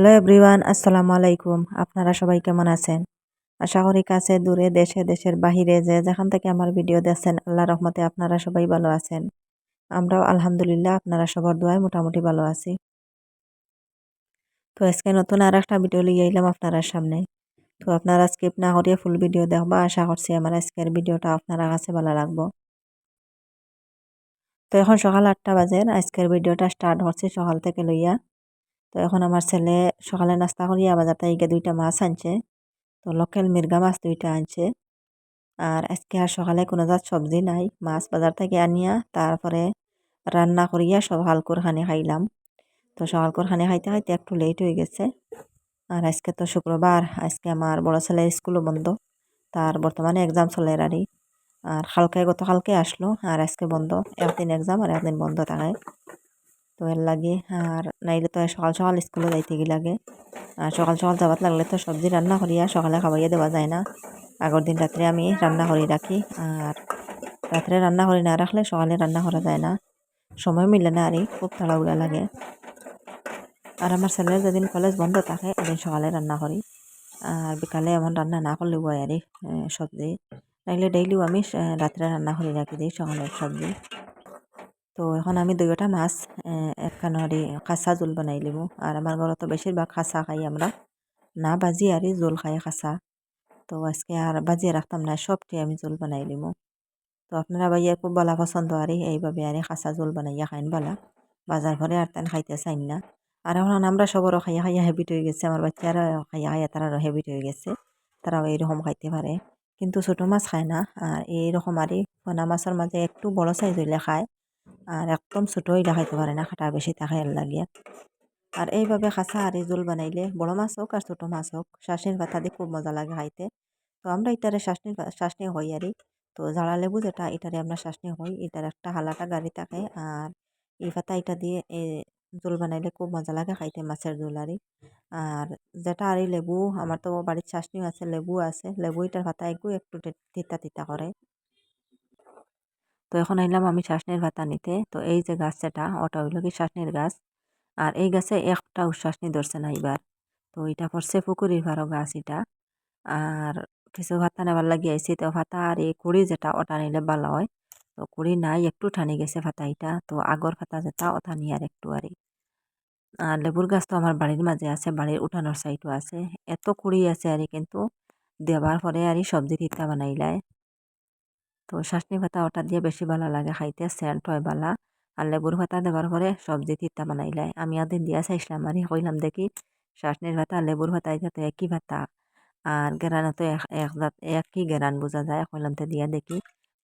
Hello everyone, আসসালামু আলাইকুম। আপনারা সবাই কেমন আছেন? আশা করি কাছে, দূরে, দেশে, দেশের বাহিরে যে যেখান থেকে আমার ভিডিও দেখছেন আল্লাহ রহমতে আপনারা সবাই ভালো আছেন। আমরাও আলহামদুলিল্লাহ আপনারা সবার দোয়ায় মোটামুটি ভালো আছি। তো আজকে নতুন আর একটা ভিডিও লিয়ে এলাম আপনারা সামনে। তো আপনারা স্কিপ না করিয়ে ফুল ভিডিও দেখবা, আশা করছি আমার আজকের ভিডিওটা আপনারা কাছে ভালো লাগবো। তো এখন সকাল আটটা বাজে, আজকের ভিডিওটা স্টার্ট হচ্ছে সকাল থেকে লইয়া। তো এখন আমার ছেলে সকালে নাস্তা করিয়া বাজার থেকে দুইটা মাছ আনছে। তো লোকাল মির্গা মাছ দুইটা আনছে। আর আজকে আর সকালে কোনো জাত সবজি নাই। মাছ বাজার থেকে আনিয়া তারপরে রান্না করিয়া সব হালকুর খানি খাইলাম। তো সকালকুর খানি খাইতে খাইতে একটু লেট হয়ে গেছে। আর আজকে তো শুক্রবার, আজকে আমার বড় ছেলের স্কুলও বন্ধ। তার বর্তমানে এক্সাম চলে আরই আর কালকে গতকালকে আসলো। আর আজকে বন্ধ। একদিন এক্সাম আর একদিন বন্ধ থাকে। তো এর লাগে। আর নাইলে তো সকাল সকাল স্কুলে যাইতে লাগে? আর সকাল সকাল যাবার লাগলে তো সবজি রান্না করিয়া সকালে খাবাইয়া দেওয়া যায় না। আগের দিন রাত্রে আমি রান্না করে রাখি। আর রাত্রে রান্না করে না রাখলে সকালে রান্না করা যায় না। সময় মিলে না আর খুব তাড়াহুড়া লাগে। আর আমার ছেলের যেদিন কলেজ বন্ধ থাকে এদিন সকালে রান্না করি। আর বিকালে এমন রান্না না করলেও হয় আর সবজি। নাইলে ডেইলিও আমি রাত্রে রান্না করে রাখি দিই সকালের সবজি। তো এখন আমি দুইটা মাছ একখানি কাঁচা জোল বানাই লিব। আর আমার ঘরে তো বেশিরভাগ কাঁচা খাই আমরা। না বাজি আর জোল খাই কাঁচা তো আজকে আর বাজিয়ে রাখতাম না সবটি আমি জোল বানাই লিব। তো আপনারা ভাইয়া খুব ভালো পছন্দ আর এইভাবে আর কাঁচা জোল বানাইয়া খাইন বালা। বাজার ঘরে আর তেন খাইতে চাইন না। আর এখন আমরা সবরও খাইয়া খাইয়া হেবিট হয়ে গেছে আমার বাচ্চারা খাইয়া খাইয়া তারারও হেবিট হয়ে গেছে। তারাও এইরকম খাইতে পারে কিন্তু ছোটো মাছ খায় না। আর এইরকম আর পোনা মাছের মাঝে একটু বড় সাইজ হইলে খায়। আর একদম ছোটো হইলে খাইতে পারে না, খাটা বেশি থাকে এর লাগিয়া। আর এইভাবে খাসা আর জোল বানাইলে, বড় মাছ হোক আর ছোটো মাছ হোক, শাসনির পাতা দিয়ে খুব মজা লাগে খাইতে। তো আমরা এটারে শাসনির শাসনি হই আরই তো ঝাড়া লেবু যেটা এটারে আমরা শাসনি হই এটার একটা হালাটা গাড়ি থাকে আর এই পাতা এটা দিয়ে জোল বানাইলে খুব মজা লাগে খাইতে মাছের জোল আরই আর যেটা আর লেবু, আমার তো বাড়ির চাশনিও আছে, লেবু আছে, লেবু এটার পাতা একটু একটু তিতা তিতা করে। তো এখন আইলাম আমি শাসনের ভাতা নিতে তো এই যে গাছ যেটা ওটা হইল কি শাসনের গাছ। আর এই গাছে একটা উচ্ছ্বাসনি ধরছে না এবার তো এটা পড়ছে পুকুরির ভারো গাছ এটা। আর কিছু ভাতা নেবার লাগিয়ে আইসি তো ভাতা আর এই কুড়ি যেটা, ওটা নিলে ভালো হয়। তো কুড়ি নাই, একটু ঠানি গেছে ভাতা এটা। তো আগর ভাতা যেটা, ওটা নিয়ে আর একটু আর। আর লেবুর গাছ তো আমার বাড়ির মাঝে আছে, বাড়ির উঠানোর সাইডও আছে। এত কুড়ি আছে আর কিন্তু দেবার পরে আর সবজি তিতা বানাইলায়। তো শাসনি ভাতা ওটা দিয়ে বেশি ভালো লাগে খাইতে, সেন্ট হয় বালা। আর লেবুর ভাতা দেবার পরে সবজি তিতা বানাইলাই আমি একদিন দিয়া চাইছিলাম আর কইলাম, দেখি, শাসনির ভাতা, লেবুর ভাতা এটা তো একই ভাতা। আর গেরানো তো এক একই গেরান বোঝা যায়। কইলাম, তো দিয়া দেখি।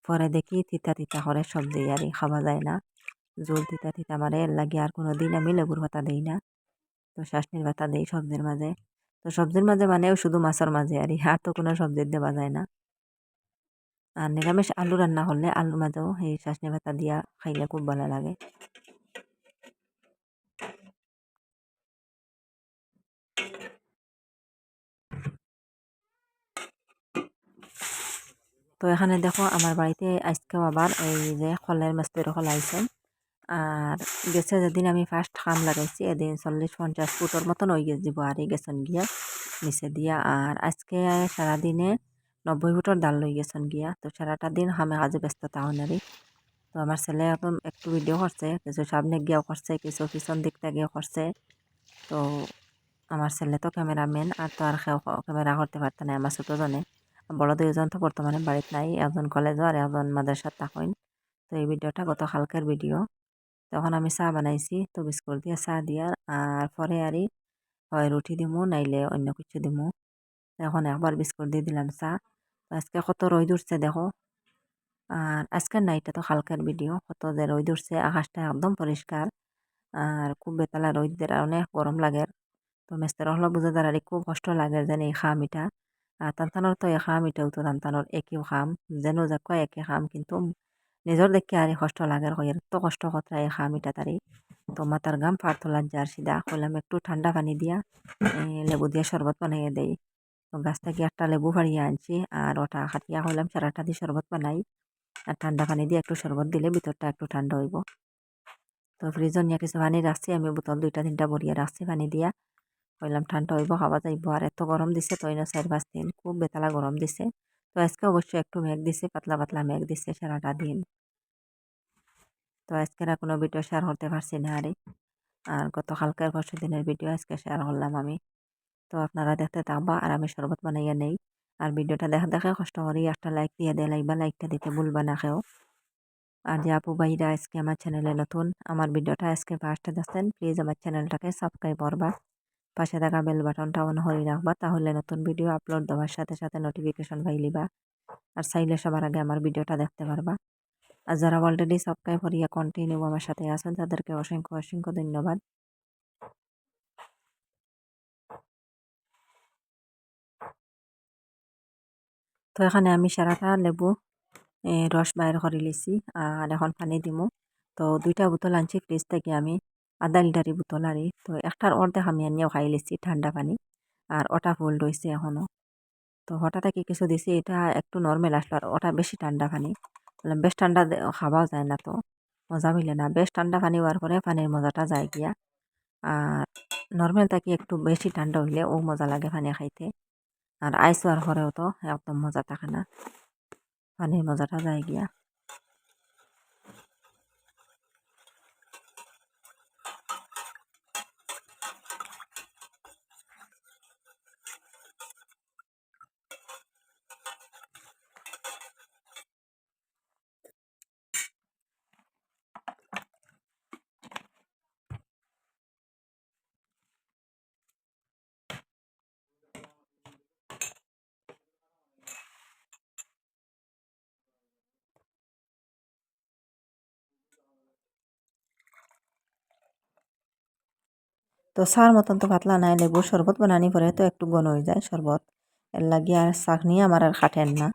পরে দেখি তিতা তিতা করে সবজি, আর খাওয়া যায় না। জোর তিতা তিতা মারে, এর লাগে আর কোনো দিন আমি লেবুর ভাতা দিই না। তো শাসনির ভাতা দিই সবজির মাঝে। তো সবজির মাঝে মানেও শুধু মাছের মাঝে আর আর তো কোনো সবজির দেওয়া যায় না। আর নিরামিষ আলু রান্না হলে আলুর মাঝেও সেই চাটনি ভাতা দিয়া খাইলে খুব ভালো লাগে। তো এখানে দেখো আমার বাড়িতে আজকেও আবার এই যে খলের মাস্তের খল আইসেন আর গেছে যেদিন আমি ফার্স্ট খাম লাগাইছি, এদিন চল্লিশ পঞ্চাশ ফুটর মতন হয়ে গেছে দিব আর এই গেছেন গিয়া নিচে দিয়া। আর আজকে সারাদিনে নব্বই ফুটর ডাল লই গেছেন গিয়া। তো সারাটা দিন হামে কাজে ব্যস্ত তাও নারি তো আমার ছেলে এখন একটু ভিডিও করছে কিছু সামনে গিয়েও করছে কিছু পিছন দিকটা গিয়েও করছে তো আমার ছেলে তো ক্যামেরাম্যান আর তো আর ক্যামেরা করতে পারত না আমার ছোটো জনে বড় দুইজন তো বর্তমানে বাড়িতে নাই একজন কলেজও আর একজন মাদ্রাসার থাকেন তো এই ভিডিওটা গত কালকের ভিডিও তখন আমি চা বানাইছি, তো বিস্কুট দিয়ে চা দিয়া আর পরে আরই হয় রুটি দিমু, নাইলে অন্য কিছু দিমু। এখন একবার বিস্কুট দিয়ে দিলাম চা আজকে কত রোদ উঠছে দেখো। আর আজকের নাইটটা তো হালকার ভিডিও কত যে রোদ উঠছে, আকাশটা একদম পরিষ্কার আর খুব বেতালা রোদের অনেক গরম লাগে। তো মেস্তের হলো বুঝে দাঁড়ালে, খুব কষ্ট লাগে যেন এই খাম এটা আর তান্তানোর তো এই খাম এটাও তো তান্তানোর একই খাম, যেন যাক একই খাম, কিন্তু নিজের দেখে আর কষ্ট লাগে এত কষ্ট কথা এই খাম এটা তারি তো মাতার গাম ফার তোলার যার সিধা কইলাম একটু ঠান্ডা পানি দিয়া লেবু দিয়ে শরবত বানাইয়ে দেয় তো গাছ থেকে একটা লেবু ফাড়িয়ে আনছি আর ওটা খাটিয়া হইলাম সারাটা দিয়ে শরবত বানাই। আর ঠান্ডা পানি দিয়ে একটু শরবত দিলে ভিতরটা একটু ঠান্ডা হইব। তো ফ্রিজর নিয়ে কিছু পানি রাখছি, আমি বোতল দুইটা তিনটা ভরিয়ে রাখছি পানি দিয়া। কইলাম ঠান্ডা হইব খাওয়া যাইব। আর এত গরম দিছে তো না চার পাঁচ দিন, খুব বেতালা গরম দিছে। তো আজকে অবশ্য একটু মেঘ দিছে, পাতলা পাতলা মেঘ দিছে সারাটা দিন। তো আজকে আর কোনো ভিডিও শেয়ার করতে পারছি না আরে আর গতকালকের পরশু দিনের ভিডিও আজকে শেয়ার করলাম আমি। তো আপনারা দেখতে থাকবা আর আমি শরবত বানাইয়া নেই। আর ভিডিওটা দেখা দেখে কষ্ট করি, একটা লাইক দিয়ে দিয়ে লাইবা লাইকটা দিতে ভুলবা না খেও আর যে আপু ভাইরা আজকে আমার চ্যানেলে নতুন, আমার ভিডিওটা আজকে ফার্স্টে দেখছেন প্লিজ আমার চ্যানেলটাকে সাবস্ক্রাইব করবা। পাশে থাকা বেল বাটনটা অন করে রাখবা, তাহলে নতুন ভিডিও আপলোড দেওয়ার সাথে সাথে নোটিফিকেশন পাইলিবা আর চাইলে সবার আগে আমার ভিডিওটা দেখতে পারবা। আর যারা অলরেডি সাবস্ক্রাইব করিয়া কন্টিনিউ আমার সাথে আছেন, তাদেরকে অসংখ্য অসংখ্য ধন্যবাদ। তো এখানে আমি সারাটা লেবু রস বাইর করে লিছি আর এখন পানি দিমু। তো দুইটা বোতল আনছি ফ্রিজ থেকে আমি, আধা লিটারি বোতল আরি তো একটার অর্ধেক আমি আনিয়াও খাই লিছি ঠান্ডা পানি আর ওটা ফুল রয়েছে এখনও তো হঠাৎ কি কিছু দিছি, এটা একটু নর্মাল আসলো আর ওটা বেশি ঠান্ডা পানি। বললাম, বেশ ঠান্ডা খাওয়াও যায় না তো, মজা মিলে না। বেশ ঠান্ডা পানি হওয়ার পরে পানির মজাটা যায় গিয়া। আর নর্মাল থাকি একটু বেশি ঠান্ডা হইলে ও মজা লাগে পানি খাইতে। আর আইস হওয়ার পরেও তো একদম মজা থাকে না। পানির মজাটা যায় গিয়া। তো সার মতন তো পাতলা নাই লেবুর শরবত বানানি পরে তো একটু ঘন হয়ে যায় শরবত। এর লাগি আর চাকনি আমার আর খাটেন না।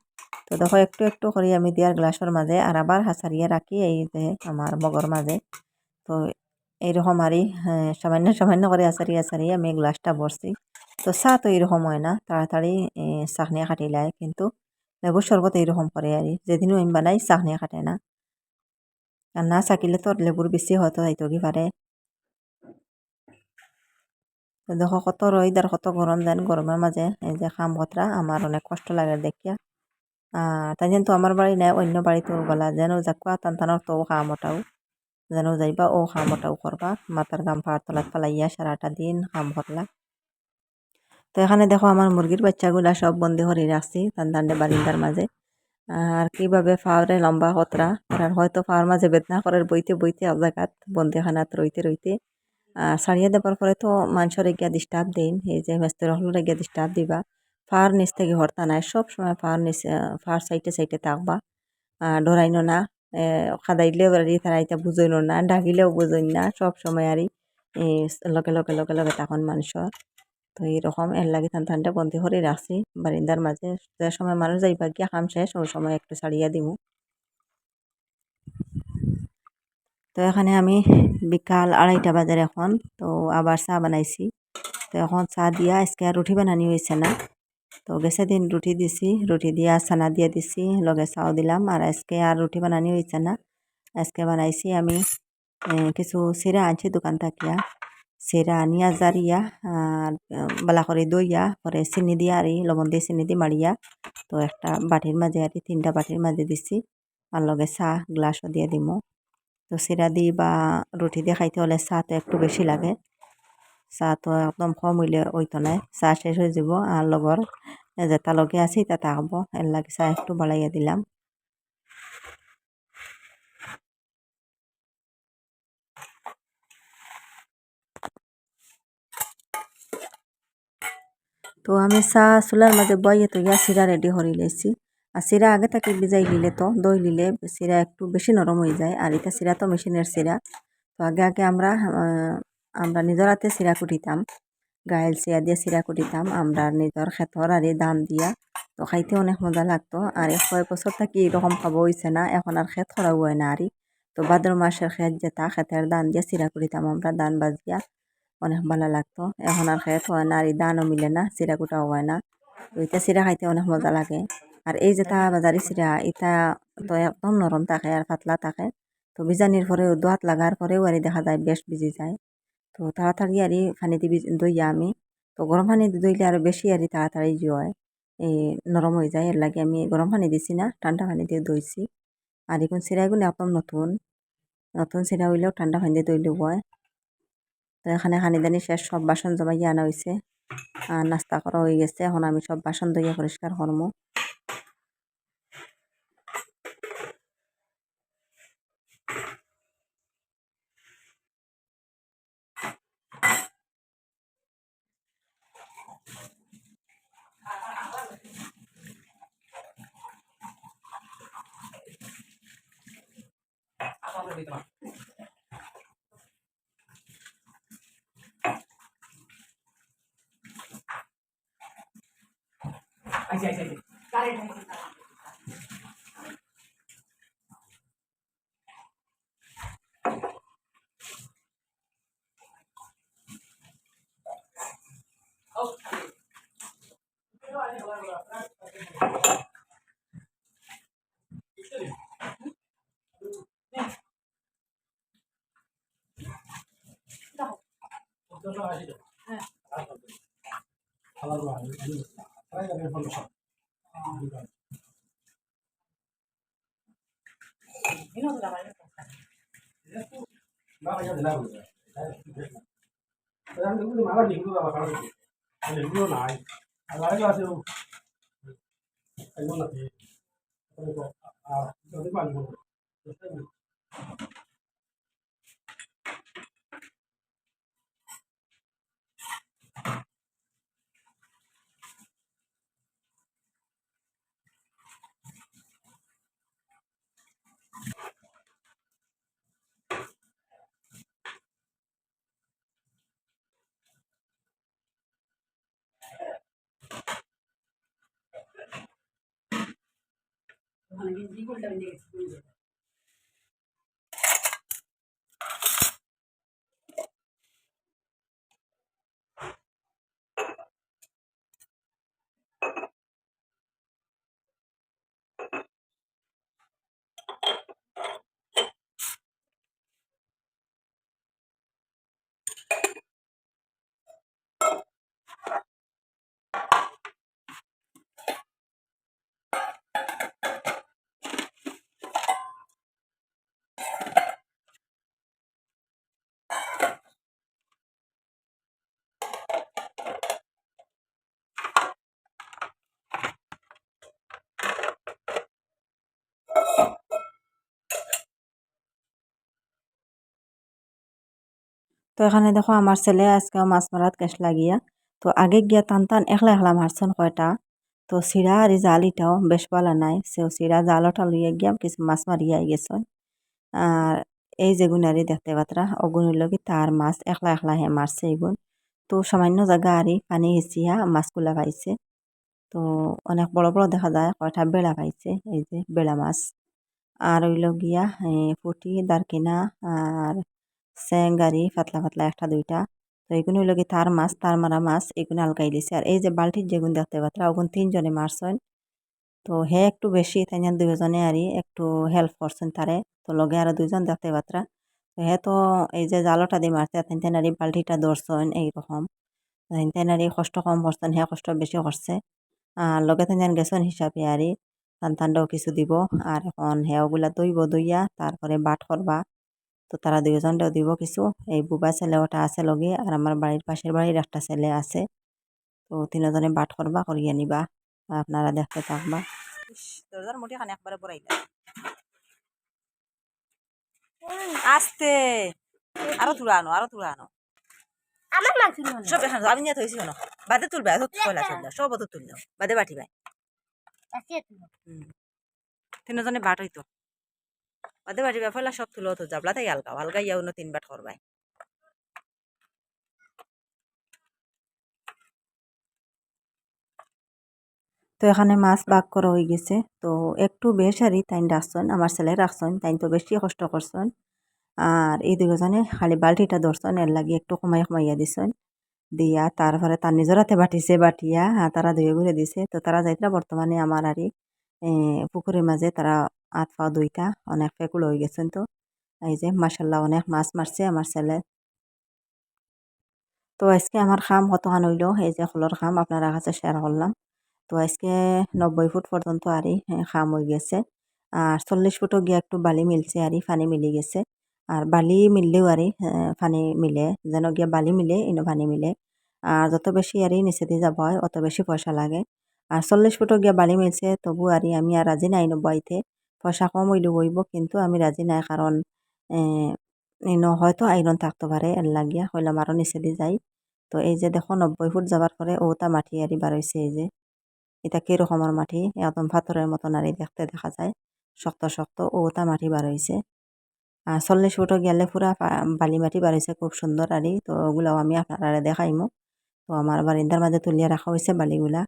তো দেখো, একটু একটু করে আমি দিয়ার গ্লাসের মাঝে আর আবার হাসারিয়ে রাখি এই যে আমার মগর মাঝে তো এইরকম আরই সামান্য সামান্য করে আসারি আসারি আমি গ্লাসটা ভরছি তো চা তো এইরকম হয় না, তাড়াতাড়ি চাকনি কাটিলায় কিন্তু লেবুর শরবত এইরকম করে আর যেদিনও আমি বানাই চাকনি কাটে না। আর না চাকিলে তো লেবুর বেশি হয়তো যাইতো কি পারে দেখো কত রোদ আর কত গরম দেন গরমের মাঝে এই যে খাম কতরা, আমার অনেক কষ্ট লাগে দেখিয়া। তাই যেন তো আমার বাড়ি নাই, অন্য বাড়িতেও গলা, যেন যাকুয়া টান টানোর তো খাম ওটাও যেন যাইবা, ও খাম ওটাও করবা মাথার গাম পাহাড় তলাত পালাইয়া সারাটা দিন কাম করলা তো এখানে দেখো আমার মুরগির বাচ্চাগুলা সব বন্দি করে রাখছি তান তান্ডে বারিন্দার মাঝে। আর কীভাবে ফাওয়ারে লম্বা কতরা আর হয়তো ফাওয়ার মাঝে বেদনা করে বইতে বইতে এক জায়গাত বন্দিখানাত রইতে রইতে। আর সারিয়ে দেবার পরে তো মানুষের গিয়া ডিস্টার্ব দিন এই যে মেস্তের হলরে গিয়া ডিস্টার্ব দিবা। ফার নিচ থেকে হরতা নাই, সব সময় ফার নিচ ফার সাইটে সাইটে থাকবা। ডরাইনো না খাদাইলেও বাড়ি তারা এটা বুঝইল না, ডাকিলেও বুঝইন না, সব সময় আরই লগে লগে লগে লগে তখন মানুষের তো এইরকম এর লাগে থান থানটা বন্দি করে রাখছি। বারিন্দার মাঝে সময় মানুষ যাইবা গিয়া খাম শেষ সময় একটু ছাড়িয়া দিমু। তো এখানে আমি বিকাল আড়াইটা বাজার এখন, তো আবার চা বানাইছি। তো এখন চা দিয়া আজকে আর রুটি বানানি হয়েছে না। তো গেছে দিন রুটি দিছি, রুটি দিয়া ছানা দিয়ে দিছি, লগে চাও দিলাম, আর আজকে আর রুটি বানানি হয়েছে না। আজকে বানাইছি আমি কিছু চিরা আনছি দোকান থাকিয়া। চিরা আনিয়া জারিয়া, আর বালা করে দইয়া, পরে চিনি দিয়া আর, লবণ দিয়ে চিনি দিয়ে মারিয়া। তো একটা বাটির মাঝে আর, তিনটা বাটির মাঝে দিছি, আর লগে চাহ গ্লাসও দিয়ে দিমো। তো চিরা দি বা রুটি দিয়ে খাইতে হলে চাহটা একটু বেশি লাগে। চাহ তো একদম কম হইলে ওইতো নাই চাহ শেষ হয়ে যাব আর লগর যেটা লগে আছে তাতে হব এর লাগে চাহ একটু বাড়াইয়া দিলাম। তো আমি চাহ চুলার মাঝে বইয়ে তো ইয়া চিরা রেডি করে লেছি। আর চিরা আগে থেকে ভিজাই নিলে তো, দই নিলে চিরা একটু বেশি নরম হয়ে যায়। আর এটা চিরা তো মেশিনের চিরা তো আগে আগে আমরা আমরা নিজের হাতে চিরা কুটিতাম। গায়েল চিয়া দিয়ে চিরা কুটিতাম। আমরা নিজের ক্ষেতর আর দাম দিয়া তো খাইতে অনেক মজা লাগতো। আর কয়েক বছর থাকি এরকম খাব হয়েছে না, এখন আর ক্ষেত করাও হয় না আরই তো ভাদ্র মাসের ক্ষেত যেটা, ক্ষেতের দান দিয়ে চিরা কুটিতাম আমরা দান বাজিয়া অনেক ভালো লাগতো। এখন আর ক্ষেত হয় না, আর দানও মিলে না চিরা কুটাও হয় না। তো এটা চিরা খাইতে অনেক মজা লাগে। আর এই যেটা বাজারি চিরা এটা তো একদম নরম থাকে আর পাতলা থাকে। তো বিজানির পরেও দোয়াত লাগার পরেও আর দেখা যায় বেশ ভিজে যায়। তো তাড়াতাড়ি আর পানি দিবি দইয়া আমি তো গরম পানি দিলে আরও বেশি আর তাড়াতাড়ি হয় এই নরম হয়ে যায় এর লাগে আমি গরম পানি দিছি না ঠান্ডা পানি দিয়ে দইছি আর এখন চিরাইগুলো একদম নতুন নতুন চিরা হইলেও ঠান্ডা পানি দিয়ে দইলে হয় তো এখানে খানিদানি শেষ সব বাসন জমাইয়া আনা হয়েছে আর নাস্তা করা হয়ে গেছে এখন আমি সব বাসন ধুইয়া পরিষ্কার করব apa lebih teman? নাই আর আরেকটা আছে একজন আছে আর যদি পানি বলব তো এখানে দেখো আমার ছেলে আজকে মাছ মারাত কেশ লাগিয়া তো আগে গিয়া টান টান একলা একলা মারছেন কয়টা। তো সিরা আর জাল ইটাও বেশ ভালো নাই। সেও সিরা জালটা লইয়া গিয়া কিছু মাছ মারিয়া গেছেন আর এই যে গুণারি দেখতে পাত্রা হইল কি তার মাছ একলা একলা হে মারছে এগুন তো সামান্য জায়গা আরি পানি হেঁচিয়া মাছগুলা পাইছে। তো অনেক বড় বড় দেখা যায়, কয়টা বেড়া পাইছে, এই যে বেড়া মাছ। আর হইল গিয়া ফুটি দারকিনা আর স্যাঙ্গারি পাতলা পাতলা একটা, দুইটা। তো এগুলো হইল কি তার মাছ, তার মারা মাছ এগুলো আলগাই দিছে। আর এই যে বালতির যেগুন দেখতে পাত্রা ওগুন তিনজনে মারছেন। তো হে একটু বেশি তাই দুজনে আরই একটু হেল্প করছেন তারে। তো লগে আরও দুইজন দেখতে পাত্রা তো হে তো এই যে জালটা দিয়ে মারছে তেন তেনারি বালতিটা ধরছেন এইরকম। তাই তেনারি কষ্ট কম করছেন, হে কষ্ট বেশি করছে। আর লগে তেন গেছেন হিসাবে আরই। সন্তানটাও কিছু দিব। আর এখন হেওগুলা দইব দইয়া তারপরে বাট করবা। তো তারা দুজনটাও দিব কিছু। এই বুবা ছেলে ওটা আছে লগে আর আমার বাড়ির পাশের বাড়ির একটা ছেলে আছে। তো তিনজনে বাট করবা করিয়ে নিবা। আপনারা দেখতে থাকবা। দরজার মুঠি খানে একবারে পড়াইলা আস্তে! আরও তুলা আনো আরও তুলা আনো। আমার সব এখানে আমি নিয়ে থইছি কেন? বাদে তুলবে কয়লা তুললে সব তো তুললো। বাদে বাটি ভাই। তিনজনে বাট হইতো। বাদে বাটি ভাই সব তুলো তো তাই আলগা আলগা ইয়া অন্য তিন বাট করবাই। তো এখানে মাছ বাগ করা হয়ে গেছে। তো একটু আরই তাইন রাখছেন আমার ছেলে রাখছেন তাইন তো বেশি কষ্ট করছেন আর এই দুজনে খালি বালতিটা ধরছেন এর লাগে একটু কমাই কমাইয়া দিছেন দিয়া তারপরে তার নিজের হাতে বাটিছে, বাটিয়া তারা ধুয়ে ঘুরে দিছে। তো তারা যাইতরা বর্তমানে আমার আরই পুকুরের মাঝে তারা হাত দুইটা, অনেক ফেকুল হয়ে গেছেন তো। এই যে মাসাল্লাহ অনেক মাছ মারছে আমার ছেলে। তো তো আজকে আমার খাম কতখান হইল? এই যে, হলোর খাম আপনারা কাছে শেয়ার করলাম। তো আজকে নব্বই ফুট পর্যন্ত আরই খাম হয়ে গেছে। আর চল্লিশ ফুটও গিয়া একটু বালি মিলছে আরই পানি মিলি গেছে। আর বালি মিললেও আরই পানি মিলে, যেন গিয়া বালি মিলে ইনো পানি মিলে। আর যত বেশি আরই নিচে দিয়ে যাব, হয়, অত বেশি পয়সা লাগে। আর চল্লিশ ফুটও গিয়া বালি মিলছে তবু আরই আমি আর রাজি নাই নব্বাইতে। পয়সা কম হইলে হইব কিন্তু আমি রাজি নাই কারণ হয়তো আইরন থাকতে পারে এর লাগিয়া হইলাম আরও নিচে যাই তো এই যে দেখো নব্বই ফুট যাবার পরে ওটা মাটি আরই বার হয়েছে এই যে। এটা কিরকমের মাটি? একদম পাথরের মতন আর দেখতে দেখা যায়। শক্ত শক্ত ওটা মাটি বার হয়েছে আর চল্লিশ ফুটও গেলে পুরা বালি মাটি বার খুব সুন্দর আরই তো ওগুলাও আমি আপনারা দেখাইমো। তো আমার বারিন্দার মাঝে তুলিয়া রাখা হয়েছে বালিগুলা।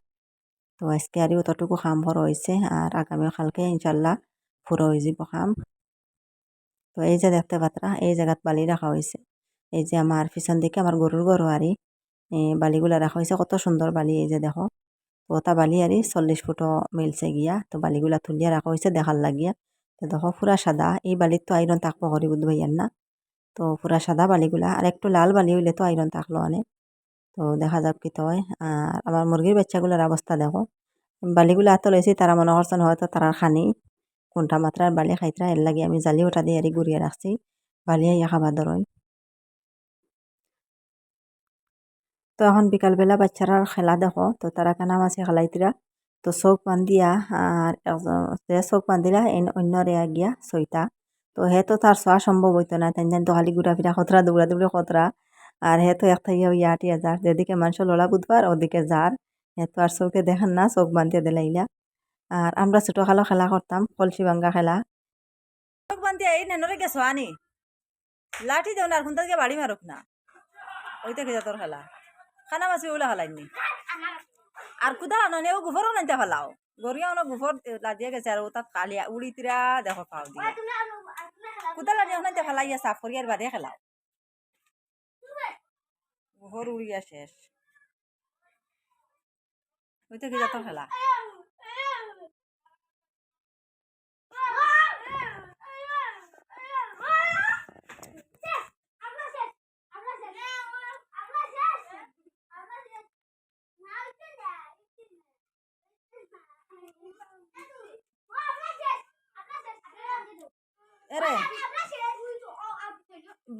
তো আজকে আরই অতটুকু খাম হয়েছে আর আগামী কালকে ইনশাল্লাহ পুরো হয়ে যাব তো এই যে দেখতে পাত্রা, এই জায়গাত বালি রাখা হয়েছে এই যে আমার পিছন দিকে আমার গরুর গরু আরই বালিগুলা রাখা হয়েছে কত সুন্দর বালি এই যে দেখো। ওটা বালি আরই চল্লিশ ফুটও মিলছে গিয়া। তো বালিগুলা তুলিয়া রাখা হয়েছে দেখার লাগিয়া। তো দেখো পুরা সাদা। এই বালির তো আইরন থাকব করি বুধ ভাইয়ার না। তো পুরা সাদা বালিগুলা। আর একটু লাল বালি হইলে তো আইরন থাকল অনেক। তো দেখা যাক কি হয়। আর আমার মুরগির বাচ্চাগুলোর অবস্থা দেখো। বালিগুলো এত লইছি তারা মনে করছেন হয়তো তারা খানি। কোনটা মাত্রার বালি খাইতরা এর লাগে আমি জালি ওটা দিয়ে ঘুরিয়ে রাখছি বালি ইয়া খাবার ধরেন। তো এখন বিকালবেলা বাচ্চারা খেলা দেখো, তো তারা কানাম আছে খেলাইতিরা। তো চোখ বান্ধিয়া, আর যে চোখ বান্ধিলা অন্য রেয়া গিয়া ছয়টা। তো হে তো তার চোৱা সম্ভব হইতো না তেন তো খালি ঘুরা ফিরা খতরা দৌড়া দৌড়ি খতরা আর হে তো এক থাকি ইয়া আটিয়া যার যেদিকে মানুষ লোলা বুধবার ওদিকে যার হে তো আর চৌকে দেখেন না চোখ বান্ধিয়ে দিলাইলা। আর আমরা ছোটো খালো করতাম, কলসি ভাঙ্গা খেলা। এই নেনরে গেছো আনি। লাঠি দেও না আর কোনটা বাড়ি মারুক না। ওইটা খেজা তোর খেলা। খানা মাছি ওলা খেলাইনি আর কুদা আননে ও গুফরও নাইতে ফেলাও গরিয়া অনেক গুফর লাদিয়ে গেছে আর ও তাত কালিয়া উড়ি তিরা দেখো পাও দিয়ে। কুদা লাদিয়ে নাইতে ফেলাইয়া সাফ করিয়ার বাদে খেলাও। গুফর উড়িয়া শেষ ওইটা কি যাতর খেলা। এরে।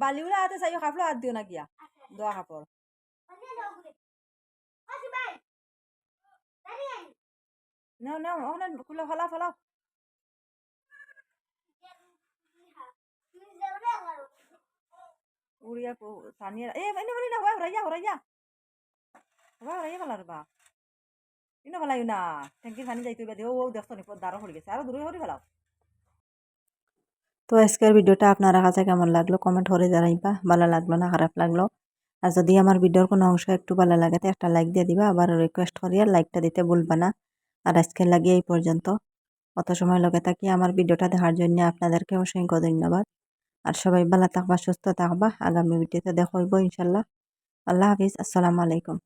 বালিউলা হাতে চাইও কাপড় হাত দিও না গিয়া দোয়া কাপড়। নাও নাও ওখানে খুলে, ফেলাও ফেলাও। উড়িয়া সানিয়া এ, এনে বলি না হওয়া হরাইয়া হরাইয়া। হওয়া হরাইয়া ফেলার বা ইনো ফেলাই না। ট্যাঙ্কির পানি যাইতে ও দেখতো নি দাঁড়ো হয়ে গেছে। আরও দূরে হরি ফেলাও। তো আজকের ভিডিওটা আপনারা কাছে কেমন লাগল? কমেন্ট করে জানাইবা। ভালো লাগল না, খারাপ লাগল? আর যদি আমার ভিডিওর কোনো অংশ একটু ভালো লাগে তো একটা লাইক দিয়ে দিবা। আবার রিকোয়েস্ট করি আর লাইকটা দিতে ভুলবা না। আর আজকের লাগিয়ে এই পর্যন্ত। অত সময় লগে থাকি। আমার ভিডিওটা দেখার জন্য আপনাদেরকে অসংখ্য ধন্যবাদ। আর সবাই ভালো থাকবা, সুস্থ থাকবা। আগামী ভিডিওতে দেখব ইনশাল্লাহ। আল্লাহ হাফিজ। আসসালামু আলাইকুম।